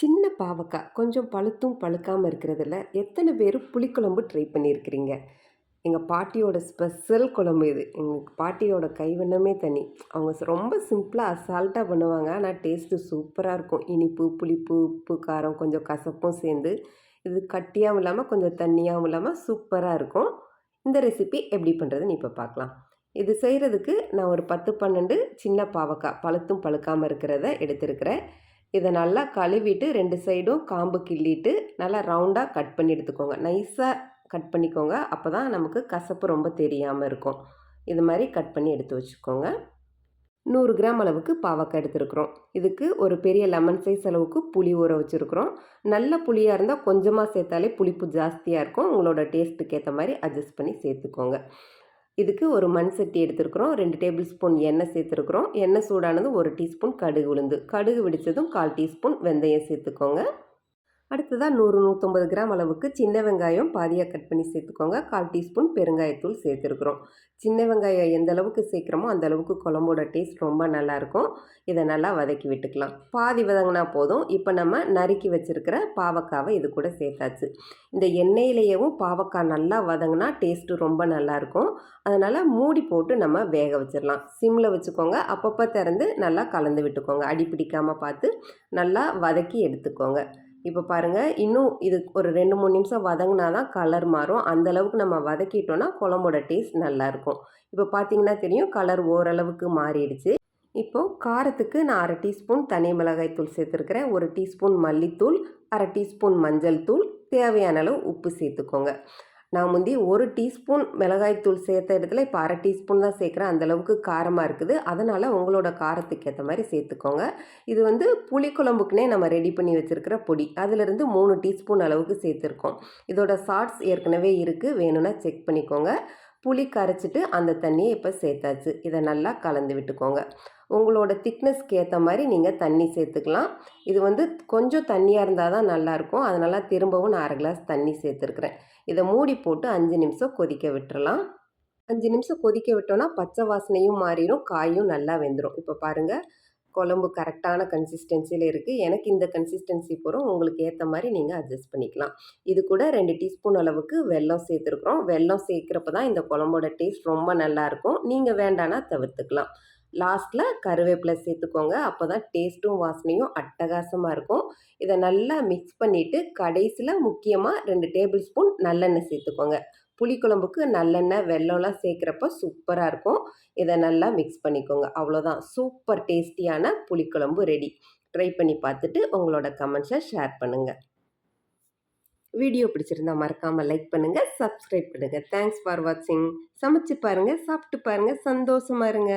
சின்ன பாவக்காய் கொஞ்சம் பழுத்தும் பழுக்காமல் இருக்கிறதுல எத்தனை பேர் புளிக்குழம்பு ட்ரை பண்ணியிருக்கிறீங்க? எங்கள் பாட்டியோட ஸ்பெஷல் குழம்பு இது. எங்கள் பாட்டியோட கைவண்ணமே தனி. அவங்க ரொம்ப சிம்பிளாக அசால்ட்டாக பண்ணுவாங்க. ஆனால் டேஸ்ட்டு சூப்பராக இருக்கும். இனிப்பு புளிப்பு உப்பு காரம் கொஞ்சம் கசப்பும் சேர்ந்து இது கட்டியாகவும் இல்லாமல் கொஞ்சம் தண்ணியாகவும் இல்லாமல் சூப்பராக இருக்கும். இந்த ரெசிபி எப்படி பண்ணுறதுன்னு இப்போ பார்க்கலாம் இது செய்கிறதுக்கு நான் ஒரு பத்து பன்னெண்டு சின்ன பாவக்காய் பழுத்தும் பழுக்காமல் இருக்கிறத எடுத்திருக்கிறேன். இதை நல்லா கழுவிட்டு ரெண்டு சைடும் காம்பு கிள்ளிட்டு நல்லா ரவுண்டாக கட் பண்ணி எடுத்துக்கோங்க. நைஸாக கட் பண்ணிக்கோங்க. அப்போ தான் நமக்கு கசப்பு ரொம்ப தெரியாமல் இருக்கும். இது மாதிரி கட் பண்ணி எடுத்து வச்சுக்கோங்க. நூறு கிராம் அளவுக்கு பாவக்காய் எடுத்துருக்குறோம். இதுக்கு ஒரு பெரிய லெமன் சைஸ் அளவுக்கு புளி ஊற வச்சுருக்குறோம். நல்ல புளியாக இருந்தால் கொஞ்சமாக சேர்த்தாலே புளிப்பு ஜாஸ்தியாக இருக்கும். உங்களோட டேஸ்ட்டுக்கு ஏற்ற மாதிரி அட்ஜஸ்ட் பண்ணி சேர்த்துக்கோங்க. இதுக்கு ஒரு மண் சட்டி எடுத்துருக்குறோம். ரெண்டு டேபிள் ஸ்பூன் எண்ணெய் சேர்த்துருக்குறோம். எண்ணெய் சூடானது ஒரு டீஸ்பூன் கடுகு உளுந்து. கடுகு வெடித்ததும் கால் டீஸ்பூன் வெந்தயம் சேர்த்துக்கோங்க. அடுத்ததாக நூறு நூற்றம்பது கிராம் அளவுக்கு சின்ன வெங்காயம் பாதியாக கட் பண்ணி சேர்த்துக்கோங்க. கால் டீஸ்பூன் பெருங்காயத்தூள் சேர்த்துருக்குறோம். சின்ன வெங்காயம் எந்த அளவுக்கு சேர்க்குறோமோ அந்த அளவுக்கு குழம்போட டேஸ்ட் ரொம்ப நல்லாயிருக்கும். இதை நல்லா வதக்கி விட்டுக்கலாம். பாதி வதங்கினா போதும். இப்போ நம்ம நறுக்கி வச்சுருக்கிற பாவக்காவை இது கூட சேர்த்தாச்சு. இந்த எண்ணெயிலேயேவும் பாவக்காய் நல்லா வதங்கினா டேஸ்ட்டு ரொம்ப நல்லாயிருக்கும். அதனால் மூடி போட்டு நம்ம வேக வச்சிடலாம். சிம்மில் வச்சுக்கோங்க. அப்பப்போ திறந்து நல்லா கலந்து விட்டுக்கோங்க. அடி பிடிக்காமல் பார்த்து நல்லா வதக்கி எடுத்துக்கோங்க. இப்போ பாருங்கள் இன்னும் இது ஒரு ரெண்டு மூணு நிமிஷம் வதங்கினா தான் கலர் மாறும். அந்தளவுக்கு நம்ம வதக்கிட்டோன்னா குழம்போட டேஸ்ட் நல்லாயிருக்கும் இப்போ பார்த்தீங்கன்னா தெரியும் கலர் ஓரளவுக்கு மாறிடுச்சு. இப்போது காரத்துக்கு நான் அரை டீஸ்பூன் தனி மிளகாய் தூள் சேர்த்துருக்கிறேன். ஒரு டீஸ்பூன் மல்லித்தூள் அரை டீஸ்பூன் மஞ்சள் தூள் தேவையான அளவு உப்பு சேர்த்துக்கோங்க. நான் முந்தி ஒரு டீஸ்பூன் மிளகாய்த்தூள் சேர்த்த இடத்துல இப்போ அரை டீஸ்பூன் தான் சேர்க்குறேன். அந்தளவுக்கு காரமாக இருக்குது. அதனால் உங்களோட காரத்துக்கு ஏற்ற மாதிரி சேர்த்துக்கோங்க. இது வந்து புளிக்குழம்புக்குனே நம்ம ரெடி பண்ணி வச்சுருக்கிற பொடி. அதிலிருந்து மூணு டீஸ்பூன் அளவுக்கு சேர்த்துருக்கோம். இதோட சாட்ஸ் ஏற்கனவே இருக்குது வேணும்னா செக் பண்ணிக்கோங்க. புளி கரைச்சிட்டு அந்த தண்ணியை இப்போ சேர்த்தாச்சு. இதை நல்லா கலந்து விட்டுக்கோங்க. உங்களோட திக்னஸ்க்கு ஏற்ற மாதிரி நீங்கள் தண்ணி சேர்த்துக்கலாம். இது வந்து கொஞ்சம் தண்ணியாக இருந்தால் தான் நல்லாயிருக்கும். அதனால் திரும்பவும் நான் அரை கிளாஸ் தண்ணி சேர்த்துருக்குறேன். இதை மூடி போட்டு அஞ்சு நிமிஷம் கொதிக்க விட்டுறலாம். அஞ்சு நிமிஷம் கொதிக்க விட்டோன்னா பச்சை வாசனையும் மாறிடும். காயும் நல்லா வெந்துடும் இப்போ பாருங்கள் குழம்பு கரெக்டான கன்சிஸ்டன்சியில் இருக்குது எனக்கு இந்த கன்சிஸ்டன்சி போகிறோம் உங்களுக்கு ஏற்ற மாதிரி நீங்கள் அட்ஜஸ்ட் பண்ணிக்கலாம். இது கூட ரெண்டு டீஸ்பூன் அளவுக்கு வெல்லம் சேர்த்துருக்குறோம். வெல்லம் சேர்க்குறப்ப தான் இந்த குழம்போட டேஸ்ட் ரொம்ப நல்லாயிருக்கும். நீங்கள் வேண்டானா தவிர்த்துக்கலாம். லாஸ்ட்டில் கருவேப்பிலை சேர்த்துக்கோங்க. அப்போ தான் டேஸ்ட்டும் வாசனையும் அட்டகாசமாக இருக்கும். இதை நல்லா மிக்ஸ் பண்ணிவிட்டு கடைசியில் முக்கியமாக ரெண்டு டேபிள் ஸ்பூன் நல்லெண்ணெய் சேர்த்துக்கோங்க. புளிக்குழம்புக்கு நல்லெண்ணெய் வெள்ளம்லாம் சேர்க்குறப்ப சூப்பராக இருக்கும். இதை நல்லா மிக்ஸ் பண்ணிக்கோங்க. அவ்வளோதான் சூப்பர் டேஸ்டியான புளிக்குழம்பு ரெடி ட்ரை பண்ணி பார்த்துட்டு உங்களோட கமெண்ட்ஸை ஷேர் பண்ணுங்கள் வீடியோ பிடிச்சிருந்தா மறக்காமல் லைக் பண்ணுங்கள் சப்ஸ்கிரைப் பண்ணுங்கள் தேங்க்ஸ் ஃபார் வாட்சிங் சமைச்சு பாருங்கள் சாப்பிட்டு பாருங்கள் சந்தோஷமாக இருங்க.